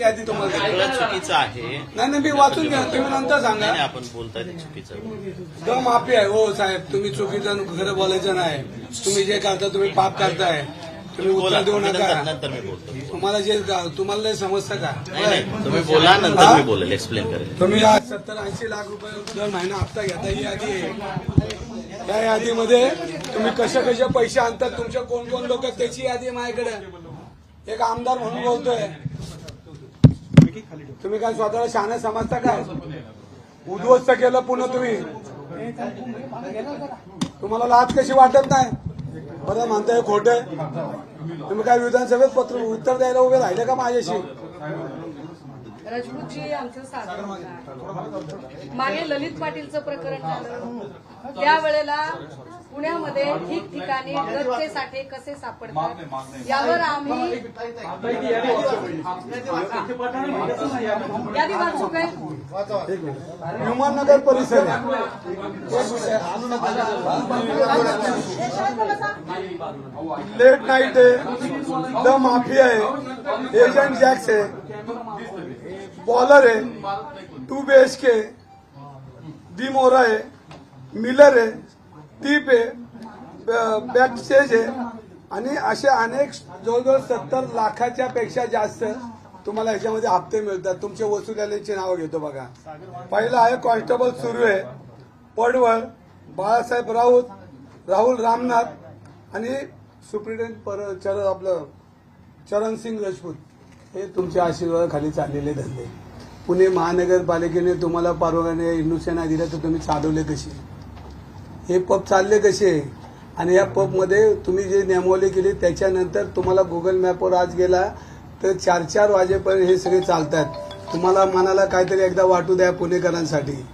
यादी तुम्हाला. सगळं चुकीचं आहे. नाही नाही मी वाचून घ्या. तुम्ही नंतर सांगा. नाही, आपण बोलताय ते चुकीचं माफी आहे. हो साहेब तुम्ही चुकीचं खरं बोलायचं नाही. तुम्ही जे करता तुम्ही पाप करताय. तुम्ही बोला उत्तर देऊ नंतर नका नंतर मी बोलतो. तुम्हाला जे तुम्हाला समजतं का? नाही नाही तुम्ही बोला नंतर मी बोलेल एक्सप्लेन करेल. तुम्ही आज सत्तर ऐंशी लाख रुपये दर महिना हप्ता घेता ही यादी आहे. त्या यादीमध्ये तुम्ही कसे कसे पैसे आणतात तुमचे कोण कोण लोक त्याची यादी आहे माझ्याकडे. एक आमदार म्हणून बोलतोय. तुम्ही काय स्वतःला शहाणे समजता काय? उद्ध्वस्त केलं पुन्हा तुम्ही. तुम्हाला लाच कशी वाटत नाही? बरं म्हणताय खोटे तुम्ही काय विधानसभेत पत्र उत्तर द्यायला उभे राहिले का माझ्याशी? राजपूतजी आमचं साधन होता. मागे ललित पाटीलचं प्रकरण झालं. त्यावेळेला पुण्यामध्ये ठिकठिकाणी गच्चे साठे कसे सापडतात यावर आम्ही यादी वाचू काय? विमाननगर परिसर. लेट नाईट आहे द माफिया आहे एजंट जॅक्स आहे. बॉलर आहे two B H K D मोरा आहे मिलर आहे टीप आहे बॅक स्टेज आहे आणि असे अनेक जवळजवळ सत्तर लाखाच्या पेक्षा जास्त तुम्हाला ह्याच्यामध्ये हप्ते मिळतात. तुमचे वसुलाचे नावं घेतो बघा. पहिला आहे कॉन्स्टेबल सुर्वे पडवळ बाळासाहेब राऊत राहुल रामनाथ आणि सुप्रिटेंडेंट पर चरण आपलं चरणसिंग राजपूत. हे तुमच्या आशीर्वादाखाली चाललेले धंदे. पुणे महानगरपालिकेने तुम्हाला परवाने हिंदुसेना दिल्या तर तुम्ही चालवले कसे? हे पब चालले कसे? आणि या पबमध्ये तुम्ही जे नेमवले केली त्याच्यानंतर तुम्हाला गुगल मॅपवर आज गेला तर चार चार वाजेपर्यंत हे सगळे चालतात. तुम्हाला मनाला काहीतरी एकदा वाटू द्या पुणेकरांसाठी.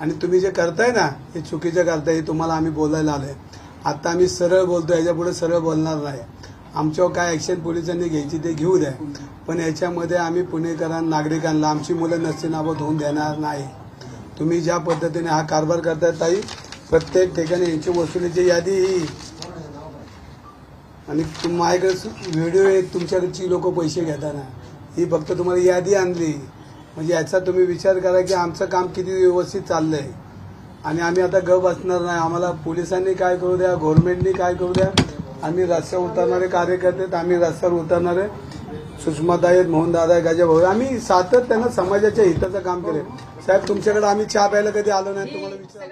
आणि तुम्ही जे करताय ना हे चुकीचं करताय हे तुम्हाला आम्ही बोलायला आलोय. आता आम्ही सरळ बोलतो याच्यापुढे सरळ बोलणार नाही. आमच्यावर काय ऍक्शन पोलिसांनी घ्यायची ते घेऊ द्या. पण याच्यामध्ये आम्ही पुणेकरांना नागरिकांना आमची मुलं नसतीनाबत होऊन देणार नाही. तुम्ही ज्या पद्धतीने हा कारभार करताय ताई प्रत्येक ठिकाणी यांची वसुलीची यादी ही. आणि माझ्याकडे व्हिडिओ आहेत तुमच्याकडची लोक पैसे घेताना. ही फक्त तुम्हाला यादी आणली. म्हणजे याचा तुम्ही विचार करा की आमचं काम किती व्यवस्थित चाललंय. आणि आम्ही आता गप असणार नाही. आम्हाला पोलिसांनी काय करू द्या गव्हर्नमेंटनी काय करू द्या आम्ही रस्त्यावर उतरणारे कार्यकर्ते आहेत, आम्ही रस्त्यावर उतरणारे. सुषमाताई आहेत मोहनदादा गाजाभाऊ आम्ही सातत्यानं समाजाच्या हिताचं काम केलं साहेब तुमच्याकडे आम्ही चहा प्यायला कधी आलो नाही तुम्हाला विचार